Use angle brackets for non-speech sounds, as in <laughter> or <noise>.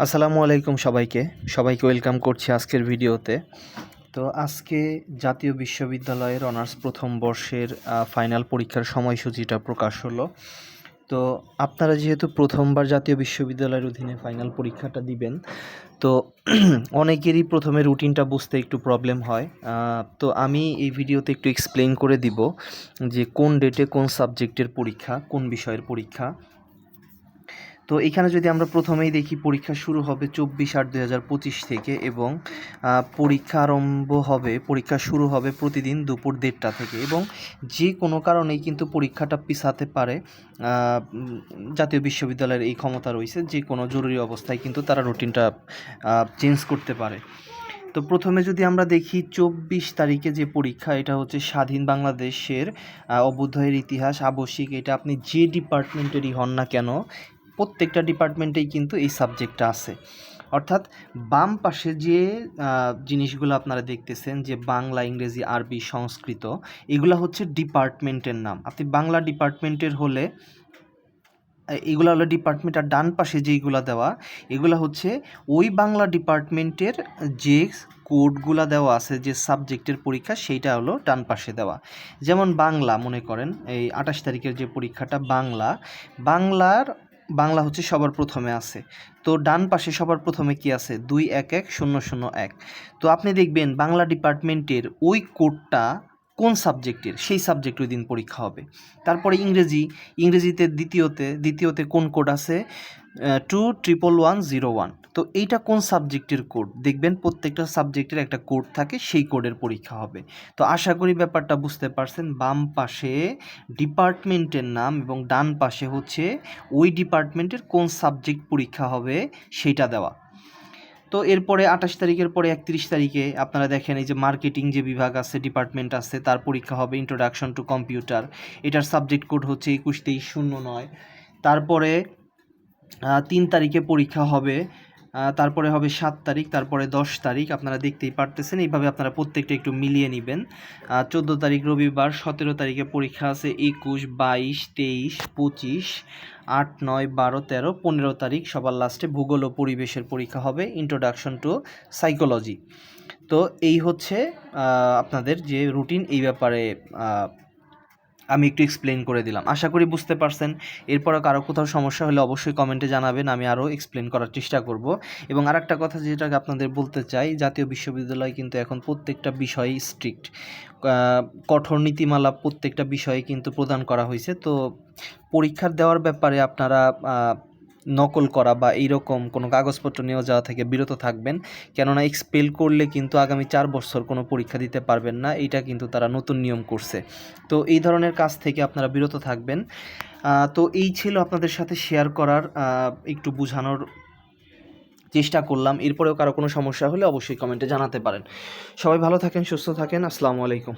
আসসালামু আলাইকুম সবাইকে। সবাইকে ওয়েলকাম করছি আজকের ভিডিওতে। তো আজকে জাতীয় বিশ্ববিদ্যালয়ের অনার্স প্রথম বর্ষের ফাইনাল পরীক্ষার সময়সূচিটা প্রকাশ হলো। তো আপনারা যেহেতু প্রথমবার জাতীয় বিশ্ববিদ্যালয়ের অধীনে ফাইনাল পরীক্ষাটা দিবেন, তো <clears throat> অনেকেরই প্রথমে রুটিনটা বুঝতে একটু প্রবলেম হয়। তো আমি এই ভিডিওতে একটু এক্সপ্লেন করে দিব যে কোন ডেটে কোন সাবজেক্টের পরীক্ষা, কোন বিষয়ের পরীক্ষা তো এখানে যদি আমরা প্রথমেই দেখি পরীক্ষা শুরু হবে চব্বিশ আট দুই হাজার পঁচিশ থেকে এবং পরীক্ষা আরম্ভ হবে, পরীক্ষা শুরু হবে প্রতিদিন দুপুর দেড়টা থেকে এবং যে কোনো কারণেই কিন্তু পরীক্ষাটা পিছাতে পারে জাতীয় বিশ্ববিদ্যালয়ের এই ক্ষমতা রয়েছে, যে কোনো জরুরি অবস্থায় কিন্তু তারা রুটিনটা চেঞ্জ করতে পারে। তো প্রথমে যদি আমরা দেখি চব্বিশ তারিখে যে পরীক্ষা, এটা হচ্ছে স্বাধীন বাংলাদেশের অভ্যুদয়ের ইতিহাস, আবশ্যিক, এটা আপনি যে ডিপার্টমেন্টেরই হন না কেন প্রত্যেকটা ডিপার্টমেন্টেই কিন্তু এই সাবজেক্টটা আছে। অর্থাৎ বাম পাশে যে জিনিসগুলো আপনারা দেখতেছেন যে বাংলা, ইংরেজি, আরবি, সংস্কৃত, এগুলো হচ্ছে ডিপার্টমেন্টের নাম। আপনি বাংলা ডিপার্টমেন্টের হলে এগুলো হলো ডিপার্টমেন্ট আর ডান পাশে যেইগুলো দেওয়া, এগুলো হচ্ছে ওই বাংলা ডিপার্টমেন্টের যে কোডগুলা দেওয়া আছে, যে সাবজেক্টের পরীক্ষা, সেইটা হলো ডান পাশে দেওয়া। যেমন বাংলা, মনে করেন, এই আঠাশ তারিখের যে পরীক্ষাটা বাংলা, বাংলার বাংলা হচ্ছে সবার প্রথমে আছে। তো ডান পাশে সবার প্রথমে কি আছে? দুই এক এক শূন্য শূন্য এক। তো আপনি দেখবেন বাংলা ডিপার্টমেন্টের ওই কোডটা কোন সাবজেক্টের? সেই সাবজেক্ট ওই দিন পরীক্ষা হবে। তারপরে ইংরেজি, ইংরেজিতে দ্বিতীয়তে দ্বিতীয়তে কোন কোড আছে? Two triple one zero one তো এইটা কোন সাবজেক্টের কোড? দেখবেন প্রত্যেকটা সাবজেক্টের একটা কোড থাকে, সেই কোডের পরীক্ষা হবে। তো আশা করি ব্যাপারটা বুঝতে পারছেন, বাম পাশে ডিপার্টমেন্টের নাম এবং ডান পাশে হচ্ছে ওই ডিপার্টমেন্টের কোন সাবজেক্ট পরীক্ষা হবে সেইটা দেওয়া। তো এরপরে আঠাশ তারিখের পরে একত্রিশ তারিখে আপনারা দেখেন এই যে মার্কেটিং যে বিভাগ আছে, ডিপার্টমেন্ট আছে, তার পরীক্ষা হবে ইন্ট্রোডাকশন টু কম্পিউটার এটার সাবজেক্ট কোড হচ্ছে একুশ তেইশ শূন্য নয়। তারপরে তিন তারিখে পরীক্ষা হবে তারপরে হবে সাত তারিখ, তারপরে দশ তারিখ, আপনারা দেখতেই পারতেছেন। এইভাবে আপনারা প্রত্যেকটা একটু মিলিয়ে নেবেন। চোদ্দ তারিখ রবিবার, সতেরো তারিখে পরীক্ষা আছে একুশ, বাইশ, তেইশ, পঁচিশ, আট, নয়, বারো, তেরো, পনেরো তারিখ সবার লাস্টে ভূগোল ও পরিবেশের পরীক্ষা হবে ইন্ট্রোডাকশন টু সাইকোলজি তো এই হচ্ছে আপনাদের যে রুটিন এই ব্যাপারে আমি একটু এক্সপ্লেন করে দিলাম। আশা করি বুঝতে পারছেন। এরপরও কারও কোথাও সমস্যা হলে অবশ্যই কমেন্টে জানাবেন, আমি আরও এক্সপ্লেন করার চেষ্টা করব। এবং আর একটা কথা যেটাকে আপনাদের বলতে চাই, জাতীয় বিশ্ববিদ্যালয় কিন্তু এখন প্রত্যেকটা বিষয়ে স্ট্রিক্ট কঠোর নীতিমালা প্রত্যেকটা বিষয়ে কিন্তু প্রদান করা হয়েছে। তো পরীক্ষার দেওয়ার ব্যাপারে আপনারা নকল করা বা এইরকম কোনো কাগজপত্র নিয়ে যাওয়া থেকে বিরত থাকবেন। কেননা এক্সপেল করলে কিন্তু আগামী চার বছর কোনো পরীক্ষা দিতে পারবেন না। এটা কিন্তু তারা নতুন নিয়ম করছে। তো এই ধরনের কাজ থেকে আপনারা বিরত থাকবেন। তো এই ছিল আপনাদের সাথে শেয়ার করার একটু বোঝানোর চেষ্টা করলাম। এরপরেও কারও কোনো সমস্যা হলে অবশ্যই কমেন্টে জানাতে পারেন। সবাই ভালো থাকেন, সুস্থ থাকেন। আসসালামু আলাইকুম।